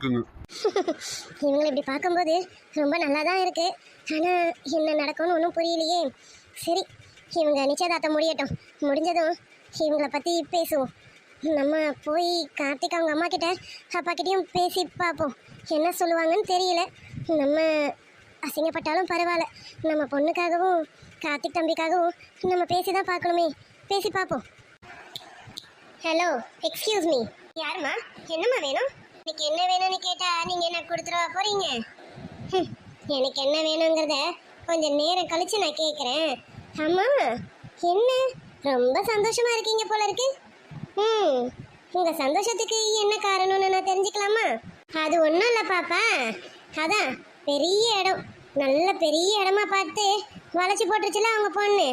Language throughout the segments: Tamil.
இருக்குங்க. இவங்களை இப்படி பார்க்கும்போது ரொம்ப நல்லா தான் இருக்கு. ஆனால் என்ன நடக்கும்னு ஒன்றும் புரியலையே. சரி இவங்க நிச்சயதார்த்தம் முடியட்டும். முடிஞ்சதும் இவங்களை பற்றி பேசுவோம். நம்ம போய் கார்த்திக் அவங்க அம்மா கிட்ட அப்பா கிட்டேயும் பேசி பார்ப்போம். என்ன சொல்லுவாங்கன்னு தெரியல. நம்ம அசிங்கப்பட்டாலும் பரவாயில்ல. நம்ம பொண்ணுக்காகவும் கார்த்திக் தம்பிக்காகவும் நம்ம பேசி தான் பார்க்கணுமே. பேசி பார்ப்போம். ஹலோ எக்ஸ்கியூஸ் மீ யாரும்மா? என்னம்மா வேணும்? எனக்கு என்ன வேணும்னு கேட்டா நீங்க என்ன கொடுத்துருவா போறீங்க? எனக்கு என்ன வேணுங்கிறத கொஞ்சம் நேரம் கழிச்சு நான் கேட்குறேன் ஆமா என்ன? ரொம்ப சந்தோஷமா இருக்கீங்க போல இருக்கு. ம் உங்க சந்தோஷத்துக்கு என்ன காரணம்னு நான் தெரிஞ்சுக்கலாமா? அது ஒன்றும் இல்லை பாப்பா. அதான் பெரிய இடம். நல்ல பெரிய இடமா பார்த்து வளைச்சி போட்டுருச்சுல அவங்க பொண்ணு.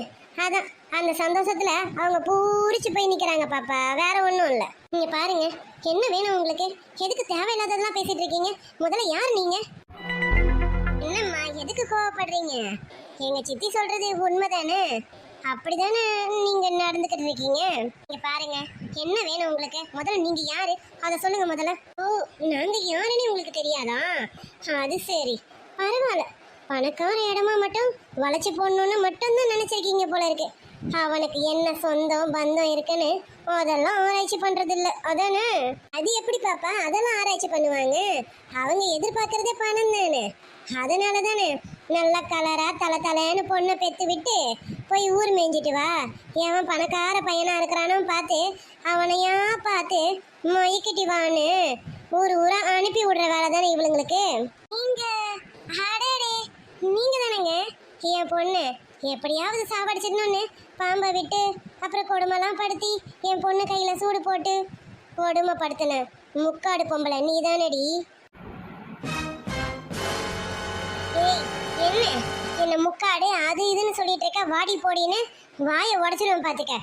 அதான் அந்த சந்தோஷத்துல அவங்க பூரிச்சு போய் நிக்கிறாங்க பாப்பா. வேற ஒன்றும் இல்லை. நீங்க பாருங்க என்ன வேணும் உங்களுக்கு? எதுக்கு தேவையில்லாததெல்லாம் பேசிட்டு இருக்கீங்க? முதல்ல யார் நீங்க? என்னம்மா எதுக்கு கோவப்படுறீங்க? எங்க சித்தி சொல்றது உண்மைதானே? அப்படிதானே நீங்க நடந்துக்கிட்டு இருக்கீங்க? நீங்க பாருங்க என்ன வேணும் உங்களுக்கு? முதல்ல நீங்க யாரு? அதை சொல்லுங்க முதல்ல. ஓ நாங்க யாருன்னு உங்களுக்கு தெரியாதா? அது சரி பரவாயில்ல. பணக்கார இடமா மட்டும் வளைச்சு போடணும்னு மட்டும்தான் நினைச்சிருக்கீங்க போல இருக்கு. அவனுக்கு என்ன சொந்தம் பந்தம் இருக்குன்னு அதெல்லாம் ஆராய்ச்சி பண்றது இல்ல அதானே? அது எப்படி பாப்பா? அதெல்லாம் ஆராய்ச்சி பண்ணுவாங்க. அவங்க எதிர்பார்க்கறதே பணம் தானே. அதனால தானே நல்ல கலரா தலை தலைன்னு பொண்ணை பெத்து விட்டு போய் ஊர் மேய்ஞ்சிட்டு வா. எவன் பணக்கார பையனா இருக்கிறானோ பார்த்து அவனையா பார்த்து மொய்க்கிட்டி வான்னு ஊர் ஊரா அனுப்பி விடுற வேலை தானே இவளுங்களுக்கு. நீங்க அடடே. நீங்க தானேங்க என் பொண்ணு எப்படியாவது சாவடிச்சிடணும்னு பாம்பை விட்டு அப்புறம் கொடுமைலாம் படுத்தி என் பொண்ணு கையில் சூடு போட்டு கொடுமைப்படுத்தின முக்காடு பொம்பளை நீ தானடி என்ன? என்ன முக்காடு அது இதுன்னு சொல்லிட்டு இருக்க வாடி போடின்னு வாயை உடச்சிருவேன் பார்த்துக்க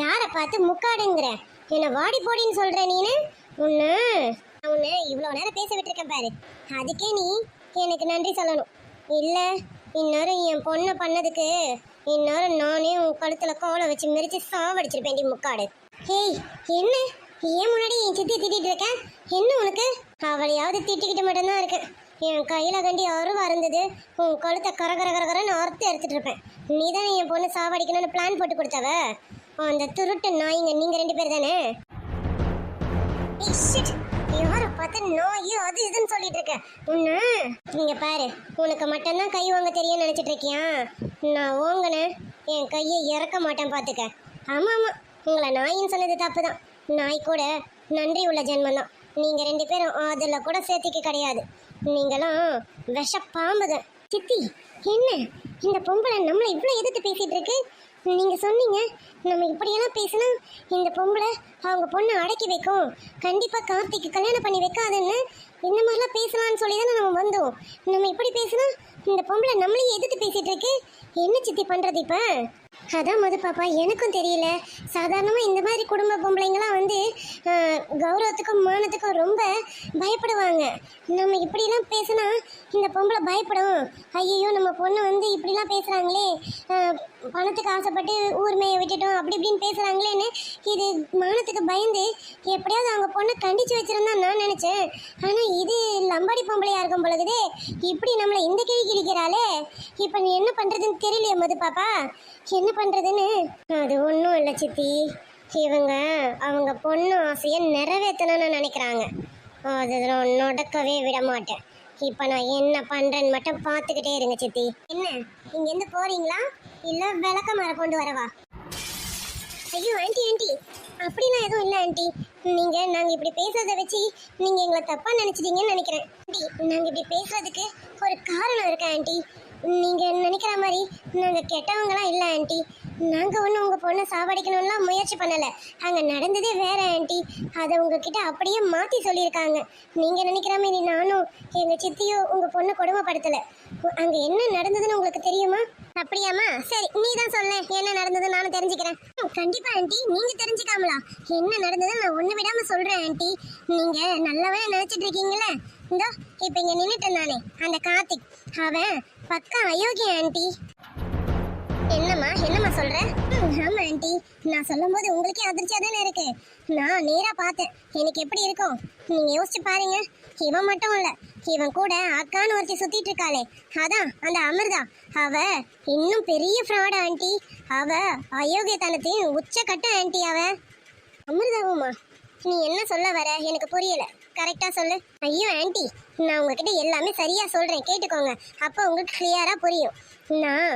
யாரை பார்த்து முக்காடுங்கிற? என்ன வாடி போடின்னு சொல்கிற நீனு? உன்ன உன்னை இவ்வளோ நேரம் பேச விட்டுருக்கேன் பாரு. அதுக்கே நீ எனக்கு நன்றி சொல்லணும். இல்லை இந்நேரம் என் பொண்ணை பண்ணதுக்கு இந்நேரம் நானே உன் கழுத்தில் கோலை வச்சு மெரிச்சு சாவடிச்சிருப்பேன்டி முக்காடு. ஹேய் என்ன? ஏன் முன்னாடி என் சித்தி திட்டிகிட்டு இருக்கேன் என்ன உனக்கு? அவளையாவது திட்டிக்கிட்டு மட்டும்தான் இருக்கு. என் கையில் கண்டி அருவா இருந்தது. உன் கழுத்தை கர கர கர கரன்னு அறுத்து எடுத்துட்டு இருப்பேன். நீ தானே என் பொண்ணு சாவடிக்கணும்னு பிளான் போட்டு கொடுத்தவ? அந்த துருட்டு நாய்ங்க நீங்கள் ரெண்டு பேர் தானே? பார்த்து நோய் அது இதுன்னு சொல்லிட்டு இருக்க. உன்ன நீங்க பாரு உனக்கு மட்டும்தான் கை வாங்க தெரியும் நினைச்சிட்டு இருக்கியா? நான் ஓங்கினேன் என் கையை இறக்க மாட்டேன் பார்த்துக்க. ஆமா ஆமா உங்களை நாயின்னு சொன்னது தப்பு தான் நாய் கூட நன்றி உள்ள ஜென்மம் தான். நீங்க ரெண்டு பேரும் அதில் கூட சேர்த்திக்க கிடையாது. நீங்களாம் விஷ பாம்புங்க சித்தி என்ன? இந்த பொம்பளை நம்மளை இவ்வளோ எதிர்த்து பேசிகிட்டு இருக்கு? நீங்கள் சொன்னீங்க. நம்ம இப்படியெல்லாம் பேசினா இந்த பொம்பளை அவங்க பொண்ணை அடக்கி வைக்கும். கண்டிப்பாக கார்த்திக்கு கல்யாணம் பண்ணி வைக்காதுன்னு இந்த மாதிரிலாம் பேசலாம்னு சொல்லி தானே நம்ம வந்தோம். நம்ம இப்படி பேசினா இந்த பொம்பளை நம்மளையும் எதிர்த்து பேசிகிட்டு இருக்கு. என்ன சித்தி பண்ணுறது இப்போ? அதான் மது பாப்பா எனக்கும் தெரியல. சாதாரணமாக இந்த மாதிரி குடும்ப பொம்பளைங்களாம் வந்து கௌரவத்துக்கும் மானத்துக்கும் ரொம்ப பயப்படுவாங்க. நம்ம இப்படிலாம் பேசினா இந்த பொம்பளை பயப்படும். ஐயோ நம்ம பொண்ணு வந்து இப்படிலாம் பேசுகிறாங்களே பணத்துக்கு ஆசைப்பட்டு ஊர்மையை விட்டுட்டோம் அப்படி இப்படின்னு பேசுகிறாங்களேன்னு இது மானத்துக்கு பயந்து எப்படியாவது அவங்க பொண்ணை கண்டிச்சு வச்சிருந்தா நான் நினச்சேன். ஆனால் இது லம்பாடி பொம்பளையா இருக்கும் பொழுதே இப்படி நம்மளை இந்த கிழி கிழிக்கிறாளே இப்போ நீ என்ன பண்ணுறதுன்னு தெரியலையே மது பாப்பா. என்ன பண்ணுறதுன்னு அது ஒன்றும் இல்லை சித்தி. இவங்க அவங்க பொண்ணு ஆசையை நிறைவேற்றணும்னு நினைக்கிறாங்க. அது நடக்கவே விட மாட்டேன். இப்போ நான் என்ன பண்ணுறேன்னு மட்டும் பார்த்துக்கிட்டே இருங்க சித்தி. என்ன? இங்கேருந்து போகிறீங்களா இல்லை விளக்க மரம் கொண்டு வரவா? ஐயோ ஆண்டி ஆண்டி. அப்படிலாம் எதுவும் இல்லை ஆண்டி. நீங்க நாங்க இப்படி பேசுறதை வச்சு நீங்க எங்களை தப்பா நினச்சிட்டீங்கன்னு நினைக்கிறேன். ஆண்டி நாங்க இப்படி பேசுறதுக்கு ஒரு காரணம் இருக்கேன் ஆண்டி? நீங்கள் நினைக்கிற மாதிரி நாங்கள் கெட்டவங்களாம் இல்லை ஆண்டி. நாங்கள் ஒன்றும் உங்கள் பொண்ணை சாவடிக்கணும்லாம் முயற்சி பண்ணலை. அங்கே நடந்ததே வேற ஆண்டி. அதை உங்ககிட்ட அப்படியே மாற்றி சொல்லியிருக்காங்க. நீங்கள் நினைக்கிற மாதிரி நானும் எங்கள் சித்தியும் உங்கள் பொண்ணை கொடுமைப்படுத்தலை. அங்கே என்ன நடந்ததுன்னு உங்களுக்கு தெரியுமா? அப்படியாம்மா? சரி நீ தான் சொல்ல. என்ன நடந்ததுன்னு நானும் தெரிஞ்சுக்கிறேன். கண்டிப்பாக கண்டிப்பா ஆண்டி. நீங்க தெரிஞ்சுக்காமலா? என்ன நடந்ததுன்னு நான் ஒண்ணு விடாம சொல்றேன் ஆண்டி. நீங்க நல்லவனே நினைச்சிட்டு இருக்கீங்களே இந்தோ இப்ப இங்க நின்றுட்டேன் நானே. அந்த கார்த்திக் அவன் பக்கா அயோக்கிய ஆண்டி. என்னம்மா என்னம்மா சொல்ற? ஆமா ஆண்டி. நான் சொல்லும்போது உங்களுக்கே அதிர்ச்சியா தானே இருக்கு. நான் நேரா பார்த்தேன். எனக்கு எப்படி இருக்கும்? நீங்க யோசிச்சு பாருங்க. இவன் மட்டும் இல்ல இவன் கூட அக்கான்னு ஒருத்தி சுத்திட்டு இருக்காளே. அதான் அந்த அமிர்தா. அவ இன்னும் பெரிய ஃப்ராட் ஆண்டி. அவ அயோக்கியத்தனத்தையும் உச்சக்கட்ட ஆண்டி அவ. அமிர்தாவுமா? நீ என்ன சொல்ல வர? எனக்கு புரியல. கரெக்டா சொல்லு. ஐயோ ஆண்டி நான் உங்ககிட்ட எல்லாமே சரியா சொல்றேன். கேட்டுக்கோங்க. அப்போ உங்களுக்கு கிளியரா புரியும். நான்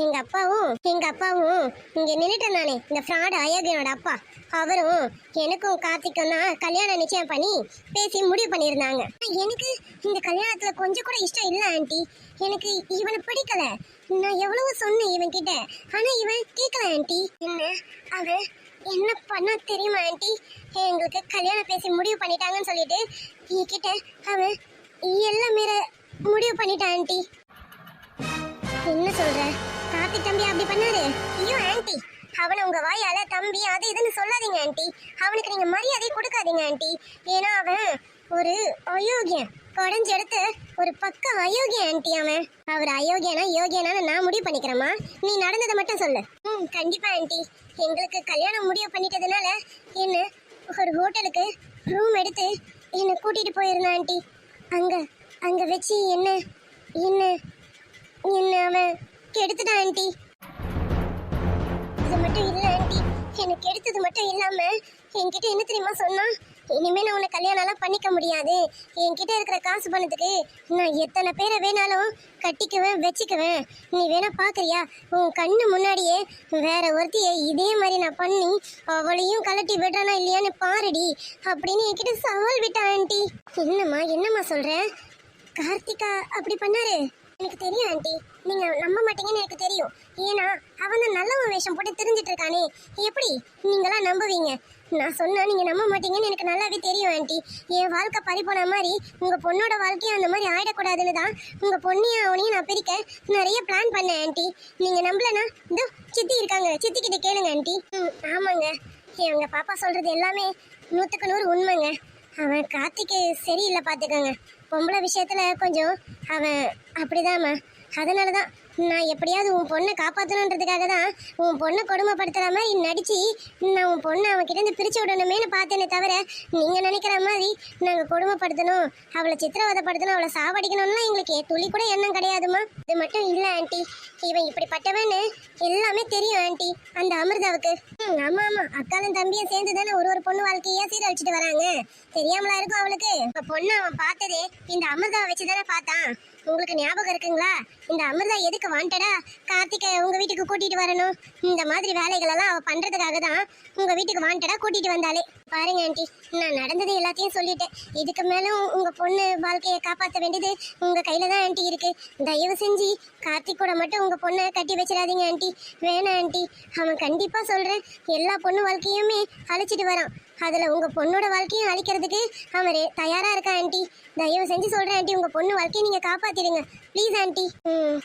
எங்க அப்பாவும் எங்க அப்பாவும் இங்க நின்றுட்டேன் நானே. இந்த ஃப்ராட் அயோக்கியனோட அப்பா. அவரும் எனக்கும் கார்த்திக்கும் தான் கல்யாணம் நிச்சயம் பண்ணி பேசி முடிவு பண்ணியிருந்தாங்க. எனக்கு இந்த கல்யாணத்துல கொஞ்சம் கூட இஷ்டம் இல்லை ஆண்டி எனக்கு இவனை பிடிக்கல. நான் எவ்வளவோ சொன்னேன் இவன் கிட்ட ஆனா இவன் கேட்கல ஆண்டி என்ன? அவன் என்ன பண்ண தெரியுமா ஆண்டி? எங்களுக்கு கல்யாணம் பேசி முடிவு பண்ணிட்டாங்கன்னு சொல்லிட்டு என்கிட்ட அவன் எல்லாம் மீற முடிவு பண்ணிட்டான் ஆண்டி. என்ன சொல்ற? கார்த்தி தம்பி அப்படி பண்ணாரு? ஐயோ ஆண்டி. அவனை உங்க வாயால தம்பி அது இதுன்னு சொல்லாதீங்க ஆண்டி. அவனுக்கு நீங்க மரியாதை கொடுக்காதீங்க ஆண்டி. ஏன்னா அவன் ஒரு அயோக்கியன். குடஞ்செடுத்து ஒரு பக்கம் அயோக்கிய ஆண்டி அவன். அவர் அயோக்கியனா யோகியனான்னு நான் முடிவு பண்ணிக்கிறேம்மா. நீ நடந்ததை மட்டும் சொல்லு. ம் கண்டிப்பா ஆண்டி. எங்களுக்கு கல்யாணம் முடிவு பண்ணிட்டதுனால என்ன ஒரு ஹோட்டலுக்கு ரூம் எடுத்து என்னை கூட்டிட்டு போயிருந்தான் ஆண்டி. அங்க அங்க வச்சு என்ன என்ன என்ன அவன் கெடுத்துட்டான் ஆண்டி. அது மட்டும் இல்லை ஆண்டி. எனக்கு எடுத்தது மட்டும் இல்லாம என்கிட்ட என்ன தெரியுமா சொன்னா இனிமேல் நான் உன்னை கல்யாணம்லாம் பண்ணிக்க முடியாது. என்கிட்ட இருக்கிற காசு பணத்துக்கு நான் எத்தனை பேரை வேணாலும் கட்டிக்குவேன் வச்சுக்குவேன். நீ வேணா பார்க்குறியா உன் கண்ணு முன்னாடியே வேற ஒருத்தியை இதே மாதிரி நான் பண்ணி அவளையும் கலட்டி விடுறானா இல்லையான்னு பாருடி அப்படின்னு என்கிட்ட சவால் விட்டா ஆண்டி. என்னம்மா என்னம்மா சொல்கிறேன் கார்த்திகா அப்படி பண்ணாரு? எனக்கு தெரியும் ஆண்டி. நீங்க நம்ப மாட்டீங்கன்னு எனக்கு தெரியும். ஏன்னா அவன் தான் நல்லவன் வேஷம் போட்டு தெரிஞ்சிட்டு இருக்கானே. எப்படி நீங்களாம் நம்புவீங்க? நான் சொன்னா நீங்க நம்ப மாட்டீங்கன்னு எனக்கு நல்லாவே தெரியும் ஆண்டி. என் வாழ்க்கை பறி போன மாதிரி உங்க பொண்ணோட வாழ்க்கையும் அந்த மாதிரி ஆயிடக்கூடாதுன்னு தான் உங்க பொண்ணையும் அவனையும் நான் பிரிக்க நிறைய பிளான் பண்ணேன் ஆண்டி. நீங்க நம்பலனா இதோ சித்தி இருக்காங்க. சித்தி கிட்ட கேளுங்க ஆண்டி. ம், ஆமாங்க. எங்க பாப்பா சொல்றது எல்லாமே நூற்றுக்கு நூறு உண்மைங்க. அவன் கார்த்திக்கு சரியில்லை பார்த்துக்கோங்க. பொம்பளை விஷயத்தில் கொஞ்சம் அவன் அப்படிதாம்மா. அதனால தான் நான் எப்படியாவது உன் பொண்ணை காப்பாற்றணுன்றதுக்காக தான் உன் பொண்ணை கொடுமைப்படுத்துகிற மாதிரி நடிச்சு நான் உன் பொண்ணை அவன்கிட்ட இருந்து பிரித்து விடணுமேனு பார்த்தேனே தவிர நீங்கள் நினைக்கிற மாதிரி நாங்கள் கொடுமைப்படுத்தணும் அவளை சித்திரவதைப்படுத்தணும் அவளை சாவடிக்கணும்லாம் எங்களுக்கு துளி கூட எண்ணம் கிடையாதுமா இது மட்டும் இல்லை ஆண்டி. இவன் இப்படிப்பட்டவன்னு எல்லாமே தெரியும் ஆண்டி. அந்த அமிர்தாவுக்கு. ம் ஆமாம் ஆமாம் அக்காலும் தம்பியும் சேர்ந்து தானே ஒரு ஒரு பொண்ணு வாழ்க்கையாக சீரழிச்சிட்டு வராங்க. தெரியாமலா இருக்கும் அவளுக்கு. இப்போ பொண்ணு அவன் பார்த்ததே இந்த அமிர்தாவை வச்சு தானே பார்த்தான். உங்களுக்கு ஞாபகம் இருக்குங்களா? இந்த அமிர்தா எதுக்கு வாண்டடா கார்த்திகை உங்க வீட்டுக்கு கூட்டிட்டு வரணும். இந்த மாதிரி வேலைகள் எல்லாம் அவ பண்றதுக்காக தான் உங்க வீட்டுக்கு வாண்டடா கூட்டிட்டு வந்தாலே பாருங்க ஆண்டி நான் நடந்தது எல்லாத்தையும் சொல்லிட்டேன். இதுக்கு மேலும் உங்க பொண்ணு வாழ்க்கையை காப்பாற்ற வேண்டியது உங்க கையில தான் ஆண்டி இருக்கு. தயவு செஞ்சு கார்த்திக் கூட மட்டும் உங்க பொண்ணை கட்டி வச்சிடாதீங்க ஆண்டி. வேணாம் ஆண்டி அவன் கண்டிப்பாக சொல்றேன். எல்லா பொண்ணு வாழ்க்கையுமே அழிச்சிட்டு வரான். அதில் உங்க பொண்ணோட வாழ்க்கையும் அழிக்கிறதுக்கு அவன் தயாராக இருக்கா ஆண்டி? தயவு செஞ்சு சொல்கிறேன் ஆண்டி உங்க பொண்ணு வாழ்க்கையை நீங்கள் காப்பாத்திடுங்க. Please aunty. ம்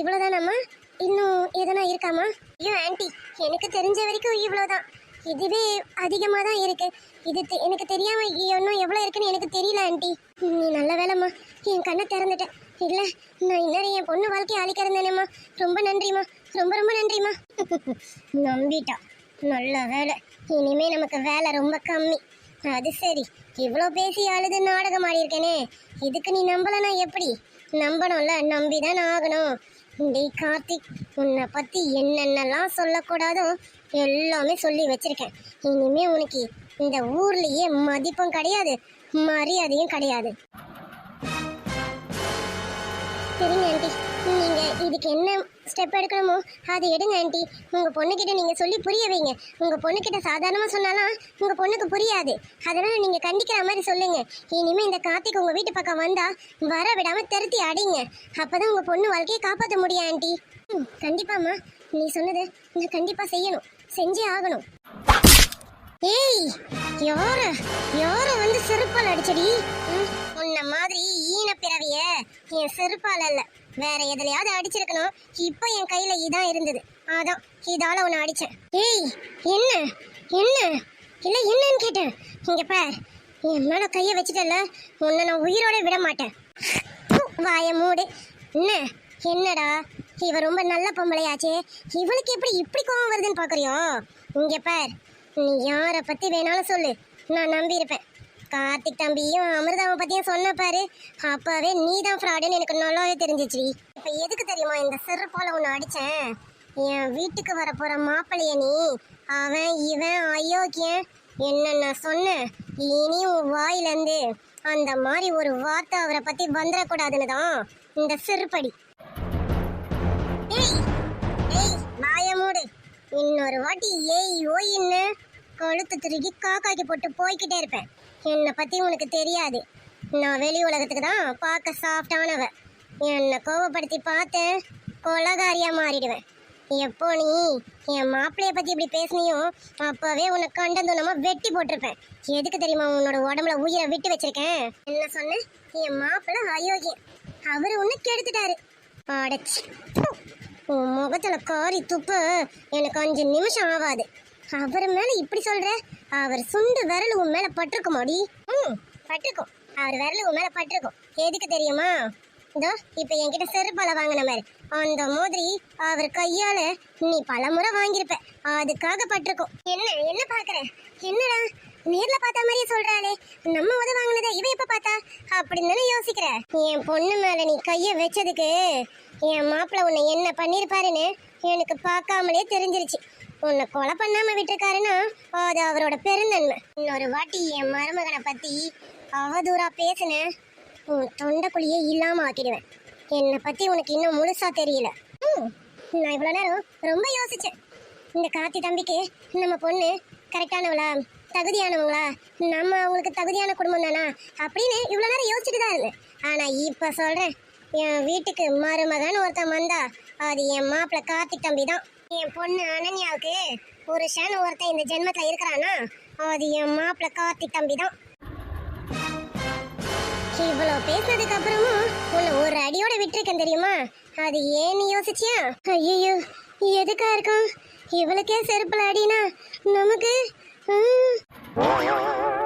இவ்வளவுதானம்மா? இன்னும் எதனா இருக்காமா? ஐயோ ஆண்டி எனக்கு தெரிஞ்ச வரைக்கும் இவ்வளோதான் இதுவே அதிகமாக தான் இருக்கு. இது தெ- எனக்கு தெரியாமல் இன்னும் எவ்வளோ இருக்குன்னு எனக்கு தெரியல ஆண்டி. நீ நல்ல வேலைம்மா. என் கண்ணை திறந்துட்டேன் இல்லை நான் இன்னும் என் பொண்ணு வாழ்க்கையை அழிக்கிறந்தேனேம்மா ரொம்ப நன்றிம்மா. ரொம்ப ரொம்ப நன்றிம்மா. நம்பிட்டா நல்ல வேலை. இனிமே நமக்கு வேலை ரொம்ப கம்மி. அது சரி. இவ்வளோ பேசி அழுது நாடகம் ஆடியிருக்கேனே. இதுக்கு நீ நம்பலைன்னா எப்படி? நம்பணும்ல. நம்பிதான் ஆகணும். டேய் கார்த்திக் உன்னை பற்றி என்னென்னலாம் சொல்லக்கூடாதோ எல்லாமே சொல்லி வச்சிருக்கேன். இனிமே உனக்கு இந்த ஊர்லேயே மதிப்பும் கிடையாது மரியாதையும் கிடையாது. சரிங்க ஆண்டி நீங்கள் இதுக்கு என்ன ஸ்டெப் எடுக்கணுமோ? அதை எடுங்க ஆண்டி. உங்கள் பொண்ணுக்கிட்ட நீங்கள் சொல்லி புரிய வைங்க. உங்கள் பொண்ணுக்கிட்ட சாதாரணமாக சொன்னாலும் உங்கள் பொண்ணுக்கு புரியாது. அதனால் நீங்கள் கண்டிக்கிற மாதிரி சொல்லுங்க. இனிமேல் இந்த கார்த்திக் உங்கள் வீட்டு பக்கம் வந்தால் வர விடாமல் திருத்தி அடிங்க. அப்பதான் உங்கள் பொண்ணு வாழ்க்கையை காப்பாற்ற முடியும் ஆண்டி. ம், கண்டிப்பாம்மா நீ சொன்னது நான் கண்டிப்பாக செய்யணும். செஞ்சே ஆகணும். ஏய் யார யார வந்து செருப்பால் அடிச்சடி? உன்ன மாதிரி ஈன பிறவிய என் செருப்பால் அல்ல. வேற எதுலயாவது அடிச்சிருக்கணும். இப்போ என் கையில இதான் இருந்தது. அதான் இதால உன்னை அடிச்சேன். ஏய் என்ன? என்ன? இல்ல என்னன்னு கேட்டேன். இங்க பார் என் மேல கைய வச்சுட்டல உன்னை நான் உயிரோட விட மாட்டேன். வாய மூடு. என்ன? என்னடா? இவ ரொம்ப நல்ல பொம்பளையாச்சே. இவளுக்கு எப்படி இப்படி கோவம் வருதுன்னு பாக்குறியோ? இங்க பார் நீ யார பத்தி வேணாலும் சொல்லு. நான் நம்பி இருப்பேன் கார்த்திக் தம்பியும் அமிர்தாவை பற்றியும் சொன்ன பாரு. அப்பவே நீ தான் ஃப்ராடுன்னு எனக்கு நல்லாவே தெரிஞ்சிச்சு. இப்போ எதுக்கு தெரியுமா இந்த சிறு போல ஒன்று அடித்தேன் என் வீட்டுக்கு வர போற மாப்பிள்ளைய நீ அவன் இவன் அயோக்கியன் என்ன நான் சொன்னேன்? இனி உன் வாயிலேருந்து அந்த மாதிரி ஒரு வார்த்தை அவரை பற்றி வந்துடக்கூடாதுன்னு தான் இந்த சிறுபடி ஏய் ஏய் வாய மூடு. இன்னொரு வாட்டி ஏய் ஓயின்னு கழுத்து திருகி காக்காய்க்கு போட்டு போய்கிட்டே இருப்பேன். என்னை பற்றி உனக்கு தெரியாது. நான் வெளி உலகத்துக்கு தான் பார்க்க சாஃப்டானவ என்னை கோவப்படுத்தி பார்த்தேன் கொலகாரியாக மாறிடுவேன். எப்போ நீ என் மாப்பிளைய பற்றி இப்படி பேசுனியோ அப்பவே உன்னை கண்டந்துனமா வெட்டி போட்டிருப்பேன். எதுக்கு தெரியுமா உன்னோட உடம்புல உயிரை விட்டு வச்சிருக்கேன்? என்ன சொன்னேன் என் மாப்பிள்ளை அயோக்கியம் அவர் ஒன்று கெடுத்துட்டாரு. அடச்சி உன் முகத்தில் காரி துப்பு. எனக்கு அஞ்சு நிமிஷம் ஆகாது அவர் மேலே இப்படி சொல்கிறேன் அவர் சுண்டு விரல் உன் மேல பட்டிருக்குமாடி? ம் பட்டிருக்கும். அவர் விரல் உன் மேல பட்டிருக்கும். எதுக்கு தெரியுமா? இதோ இப்ப என்கிட்ட செருப்பால வாங்கின மாதிரி. அந்த மாதிரி அவர் கையால நீ பலமுறை வாங்கியிருப்ப. அதுக்காக பட்டிருக்கும். என்ன என்ன பாக்குற? என்னடா? நேர்ல பார்த்த மாதிரியே சொல்றாளே. நம்ம உத வாங்கினதை இவ எப்ப பார்த்தா? அப்படின்னு தானே யோசிக்கிற. என் பொண்ணு மேல நீ கைய வச்சதுக்கு என் மாப்பிள்ள உன்னை என்ன பண்ணிருப்பாருன்னு எனக்கு பார்க்காமலே தெரிஞ்சிருச்சு. உன்னை கொலை பண்ணாம விட்டுருக்காருன்னா அது அவரோட பெருந்தன்மை. இன்னொரு வாட்டி என் மருமகனை பத்தி அவதூறா பேசினேன் உன் தொண்டைக்குழியே இல்லாம ஆக்கிடுவேன். என்னை பத்தி உனக்கு இன்னும் முழுசா தெரியல. ம், நான் இவ்வளோ நேரம் ரொம்ப யோசிச்சேன். இந்த கார்த்தி தம்பிக்கு நம்ம பொண்ணு கரெக்டானவளா தகுதியானவங்களா நம்ம அவங்களுக்கு தகுதியான குடும்பம் தானா அப்படின்னு இவ்வளோ நேரம் யோசிச்சுட்டு தான் இருந்தேன். ஆனால் இப்போ சொல்கிறேன் என் வீட்டுக்கு மருமகன் ஒருத்தன் வந்தா அது என் மாப்பிள்ளை கார்த்திக் தம்பி தான். என் பொண்ணு அனன்யாவுக்கு புருஷன் ஒருத்தன் இந்த ஜென்மத்தில் இருக்கிறானா அது என் மாப்பிள்ள கார்த்திக் தம்பி தான் இவ்வளவு பேசினதுக்கு அப்புறமும் உன்னை ஒரு அடியோட விட்டுருக்கேன் தெரியுமா? அது ஏன்னு யோசிச்சியா? ஐயோ எதுக்கா இருக்கும்? இவளுக்கே செருப்புல அடினா நமக்கு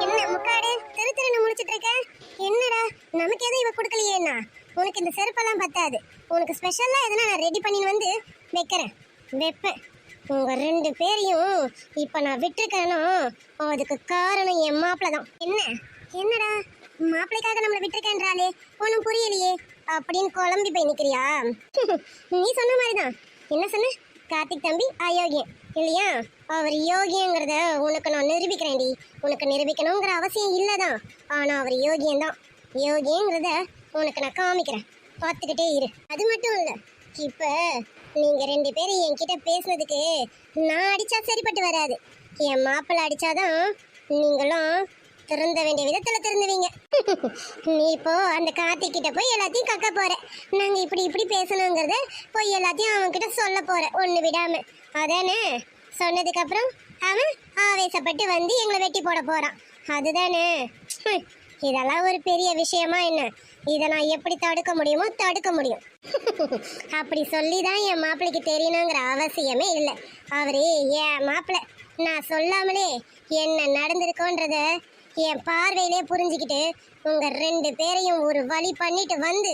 என்ன முக்காடு? திரு திருன்னு முடிச்சிட்டு இருக்க? என்னடா நமக்கு எதுவும் இவ கொடுக்கலையேண்ணா? உனக்கு இந்த செருப்பெல்லாம் பத்தாது. உனக்கு ஸ்பெஷல்லாம் எதனா நான் ரெடி பண்ணி வந்து வைக்கிறேன். வைப்பேன். உங்கள் ரெண்டு பேரையும் இப்போ நான் விட்டுருக்கேனோ அதுக்கு காரணம் என் மாப்பிள்ள தான். என்ன? என்னடா? மாப்பிள்ளைக்காக நம்மளை விட்டுருக்கேன்றாளே. ஒன்றும் புரியலையே. அப்படின்னு குழம்பி போய் நிற்கிறியா நீ சொன்ன மாதிரிதான். என்ன சொன்ன? கார்த்திக் தம்பி அயோக்கியன். இல்லையா? அவர் யோகியங்கிறத உனக்கு நான் நிரூபிக்கிறேன்டி. உனக்கு நிரூபிக்கணுங்கிற அவசியம் இல்லைதான். ஆனால் அவர் யோகியம்தான் யோகியங்கிறத உனக்கு நான் காமிக்கிறேன். பார்த்துக்கிட்டே இரு. அது மட்டும் இல்லை. இப்போ நீங்க ரெண்டு பேரும் என்கிட்ட பேசுனதுக்கு நான் அடிச்சா சரிப்பட்டு வராது. என் மாப்பிள்ள அடிச்சாதான் நீங்களும் திருந்த வேண்டிய விதத்துல திருந்துவீங்க. நீ இப்போ அந்த கார்த்திக் கிட்ட போய் எல்லாத்தையும் கக்க போற. நாங்க இப்படி இப்படி பேசணுங்கிறத போய் எல்லாத்தையும் அவன் கிட்ட சொல்ல போற. ஒண்ணு விடாம. அதானே? சொன்னதுக்கு அப்புறம் அவன் ஆவேசப்பட்டு வந்து எங்களை வெட்டி போட போறான். அதுதானே? இதெல்லாம் ஒரு பெரிய விஷயமா என்ன? இதை நான் எப்படி தடுக்க முடியுமோ தடுக்க முடியும். அப்படி சொல்லி தான் என் மாப்பிள்ளைக்கு தெரியணுங்கிற அவசியமே இல்லை. அவரு என் மாப்பிள்ளை நான் சொல்லாமலே என்ன நடந்திருக்கோன்றத என் பார்வையிலே புரிஞ்சுக்கிட்டு உங்கள் ரெண்டு பேரையும் ஒரு வழி பண்ணிட்டு வந்து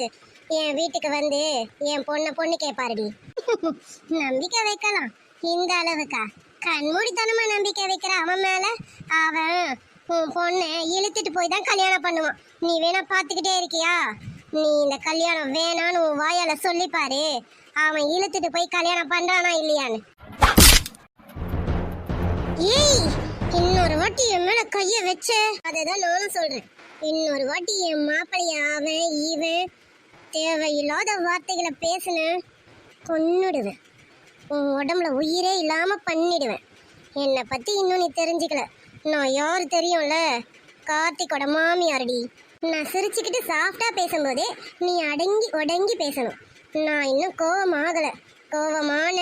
என் வீட்டுக்கு வந்து என் பொண்ணை பொண்ணு கேட்பாருடி. நம்பிக்கை வைக்கலாம். இந்த அளவுக்கா? கண்மூடித்தனமாக நம்பிக்கை வைக்கிற அவன் மேல அவன் உன் பொண்ணை இழுத்துட்டு போய் தான் கல்யாணம் பண்ணுவான். நீ வேணா பார்த்துக்கிட்டே இருக்கியா? நீ இந்த கல்யாணம் வேணான்னு உன் வாயால சொல்லி பாரு அவன் இழுத்துட்டு போய் கல்யாணம் பண்றானா இல்லையான்னு. ஏய் இன்னொரு வாட்டி என் மேல கைய வச்ச. அதான் நானும் சொல்றேன். இன்னொரு வாட்டி என் மாப்பிளைய அவன் இவன் தேவையில்லாத வார்த்தைகளை பேசுன கொன்னுடுவேன். உன் உடம்புல உயிரே இல்லாம பண்ணிடுவேன். என்னை பத்தி இன்னும் நீ தெரிஞ்சுக்கல. நான் யார் தெரியும்ல? கார்த்திக்கோட மாமியாரடி. நான் சிரிச்சுக்கிட்டு சாஃப்டாக பேசும்போதே நீ அடங்கி உடங்கி பேசணும். நான் இன்னும் கோவமாகலை கோவமான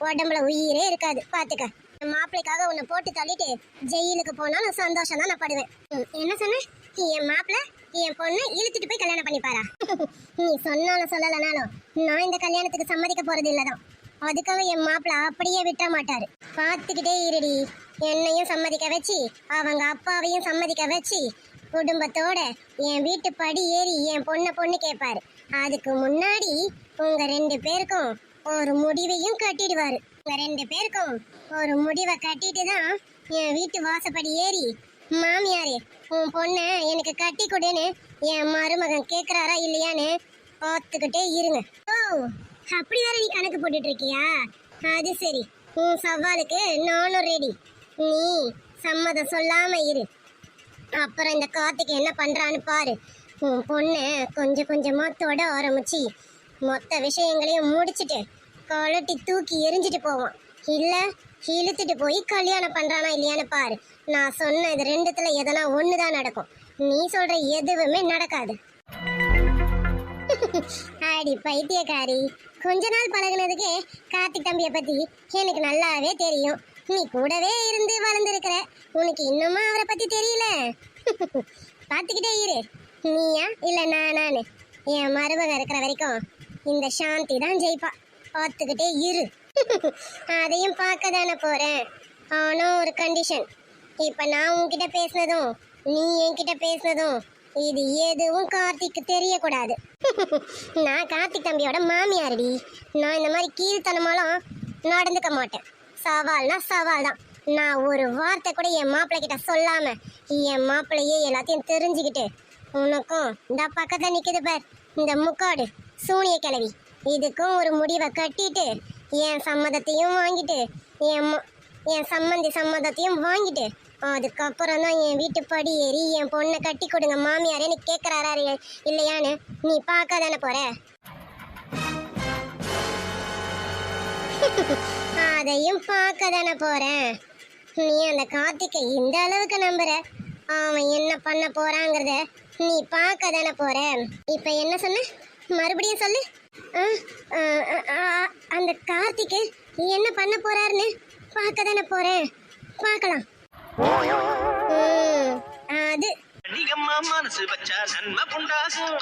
உடம்புல உயிரே இருக்காது. பார்த்துக்க மாப்பிள்ளைக்காக உன்னை போட்டு தள்ளிட்டு ஜெயிலுக்கு போனாலும் சந்தோஷம் தான் நான் படுவேன். ம், என்ன சொன்ன? என் மாப்பிள்ளை என் பொண்ணை இழுத்துட்டு போய் கல்யாணம் பண்ணிப்பாரா? நீ சொன்னாலும் சொல்லலைனாலும் நான் இந்த கல்யாணத்துக்கு சம்மதிக்க போகிறது இல்லை தான் அதுக்காக என் மாப்பிள்ள அப்படியே விட்ட மாட்டாரு. பார்த்துக்கிட்டே இருடி. என்னையும் சம்மதிக்க வச்சு அவங்க அப்பாவையும் சம்மதிக்க வச்சு குடும்பத்தோட என் வீட்டு படி ஏறி என் பொண்ணை பொண்ணு கேட்பாரு அதுக்கு முன்னாடி உங்க ரெண்டு பேருக்கும் ஒரு முடிவையும் கட்டிடுவாரு. உங்க ரெண்டு பேருக்கும் ஒரு முடிவை கட்டிட்டு தான் என் வீட்டு வாசப்படி ஏறி மாமியாரே உன் பொண்ணை எனக்கு கட்டி கொடுன்னு என் மருமகன் கேட்குறாரா இல்லையான்னு பார்த்துக்கிட்டே இருங்க. ஓ அப்படி வேற நீ கணக்கு போட்டுட்டு இருக்கியா அது சரி. உன் சவாலுக்கு நானும் ரெடி நீ சம்மதம் சொல்லாம இரு. அப்புறம் இந்த கார்த்திக் என்ன பண்றான்னு பாரு. உன் பொண்ணு கொஞ்சம் கொஞ்சமா தொட ஆரம்பிச்சு மொத்த விஷயங்களையும் முடிச்சுட்டு கொலட்டி தூக்கி எரிஞ்சிட்டு போவான். இல்ல இழுத்துட்டு போய் கல்யாணம் பண்றானா இல்லையான்னு பாரு. நான் சொன்ன இது ரெண்டுத்துல எதனா ஒண்ணுதான் நடக்கும். நீ சொல்ற எதுவுமே நடக்காது. ஆடி பைத்தியக்காரி. கொஞ்ச நாள் பழகுனதுக்கே கார்த்திக் தம்பியை பத்தி எனக்கு நல்லாவே தெரியும். நீ கூடவே இருந்து வளர்ந்துருக்கிற. உனக்கு இன்னுமா அவரை பத்தி தெரியல? பார்த்துக்கிட்டே இரு. நீயா இல்ல நானானு என் மருமக இருக்கிற வரைக்கும் இந்த சாந்தி தான் ஜெயிப்பா. பார்த்துக்கிட்டே இரு. அதையும் பார்க்க தானே போகிறேன் ஆனால் ஒரு கண்டிஷன் இப்போ நான் உன்கிட்ட பேசுனதும் நீ என்கிட்ட பேசுனதும் இது எதுவும் கார்த்திக்கு தெரியக்கூடாது. நான் கார்த்திக் தம்பியோட மாமியாரடி. நான் இந்த மாதிரி கீழ்த்தனமாலாம் நடந்துக்க மாட்டேன். சவால்னா சவால் தான். நான் ஒரு வார்த்தை கூட என் மாப்பிள்ளை கிட்ட சொல்லாம என் மாப்பிள்ளையே எல்லாத்தையும் தெரிஞ்சுக்கிட்டு உனக்கும் இந்த பக்கத்தில் நிற்கிது பார் இந்த முக்காடு சூனிய கிழவி. இதுக்கும் ஒரு முடிவை கட்டிட்டு என் சம்மதத்தையும் வாங்கிட்டு என் என் சம்மந்தி சம்மதத்தையும் வாங்கிட்டு அதுக்கப்புறம் தான் என் வீட்டு படி ஏறி என் பொண்ணை கட்டி கொடுங்க மாமியாரேன்னு கேட்குறாரா இல்லையான்னு நீ பார்க்க தானே போற? அதையும் பார்க்க தானே போறேன். நீ அந்த கார்த்திகை இந்த அளவுக்கு நம்புற? அவன் என்ன பண்ண போறாங்கிறத நீ பார்க்க தானே போற? இப்ப என்ன சொன்ன? மறுபடியும் சொல்லு. ஆ, அந்த கார்த்திகை என்ன பண்ண போறாருன்னு பார்க்க தானே போறேன். பார்க்கலாம். அது. அதிகமா மனசு வச்சா நன்மை உண்டாகும்.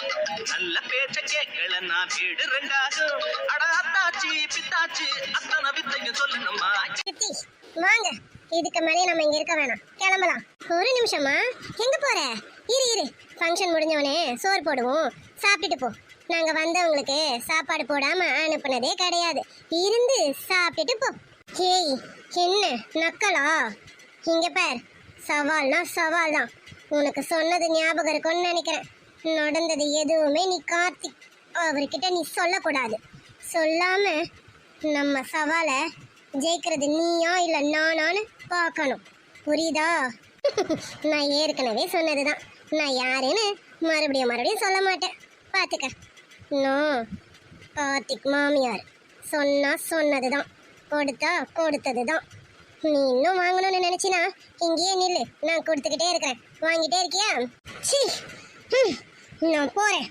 நல்ல பேச்ச கேட்கலன்னா வீடு ரெண்டாகும். அட அத்தாச்சி பித்தாச்சி அத்தனை வித்தையும் சொல்லணுமா? சித்தி வாங்க. இதுக்கு மேலே நம்ம இங்க இருக்க வேணாம். கிளம்பலாம். ஒரு நிமிஷமா எங்க போற? இரு இரு. ஃபங்க்ஷன் முடிஞ்சவனே சோறு போடுவோம். சாப்பிட்டுட்டு போ. நாங்க வந்தவங்களுக்கு சாப்பாடு போடாம அனுப்புனதே கிடையாது. இருந்து சாப்பிட்டுட்டு போ. ஏய் என்ன? நக்கலா? இங்க பார். சவால்னா சவால் தான் உனக்கு சொன்னது ஞாபகம் இருக்கும்னு நினைக்கிறேன். நடந்தது எதுவுமே நீ கார்த்திக் அவர்கிட்ட நீ சொல்லக்கூடாது. சொல்லாம நம்ம சவாலை ஜெயிக்கிறது நீயா இல்லை நானான்னு பார்க்கணும். புரியுதா? நான் ஏற்கனவே சொன்னதுதான். நான் யாருன்னு மறுபடியும் மறுபடியும் சொல்ல மாட்டேன். பார்த்துக்க நான் கார்த்திக் மாமியார். சொன்னா சொன்னதுதான். கொடுத்தா கொடுத்தது தான் நீ இன்னும் வாங்கணும்னு நினைச்சினா இங்கேயே நில்லு. நான் கொடுத்துக்கிட்டே இருக்கிறேன். வாங்கிட்டே இருக்கியா? சீ ம், நான் போறேன்.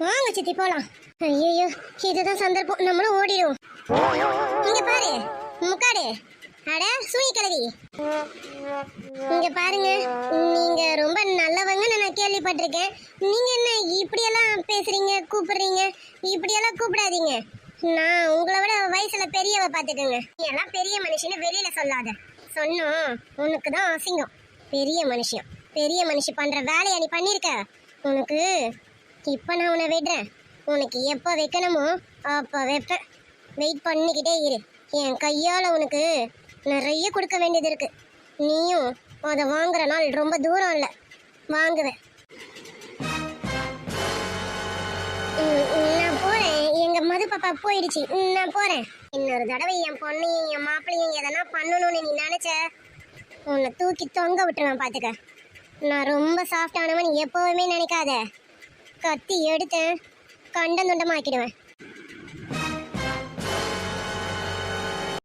வாங்க சித்தி போலாம். ஐயோ இதுதான் சந்தர்ப்பம். நம்மளும் ஓடிடுவோம். இங்க பாரு முக்காடு. அட சூனி கிழவி. இங்க பாருங்க நீங்க ரொம்ப நல்லவங்கன்னு நான் கேள்விப்பட்டிருக்கேன். நீங்க என்ன இப்படியெல்லாம் பேசுறீங்க கூப்பிடுறீங்க? இப்படியெல்லாம் கூப்பிடாதீங்க. நான் உங்களை விட வயசுல பெரியவ பாத்துக்கோங்க நீ எல்லாம் பெரிய மனுஷன்னு வெளியில சொல்லாத. சொன்னோம் உனக்கு தான் அசிங்கம். பெரிய மனுஷன். பெரிய மனுஷன் பண்ற வேலையை நீ பண்ணிருக்க. உனக்கு இப்ப நான் உன்னை விடுறேன். உனக்கு எப்போ வைக்கணுமோ அப்போ வைப்பேன் வெயிட் பண்ணிக்கிட்டே இரு. என் கையால உனக்கு நிறைய கொடுக்க வேண்டியது இருக்கு. நீயும் அதை வாங்குற நாள் ரொம்ப தூரம் இல்லை. வாங்குவேன். பாப்பா போயிடுச்சு. நான் போறேன். இன்னொரு தடவை என் பொண்ணையும் என் மாப்பிளையும் எதனா பண்ணணும்னு நீ நினைச்ச உன்னை தூக்கி தொங்க விட்டுருவேன் பாத்துக்க. நான் ரொம்ப சாஃப்டானவன் எப்பவுமே நினைக்காத. கத்தி எடுத்து கண்டம் துண்டமாக்கிடுவேன்.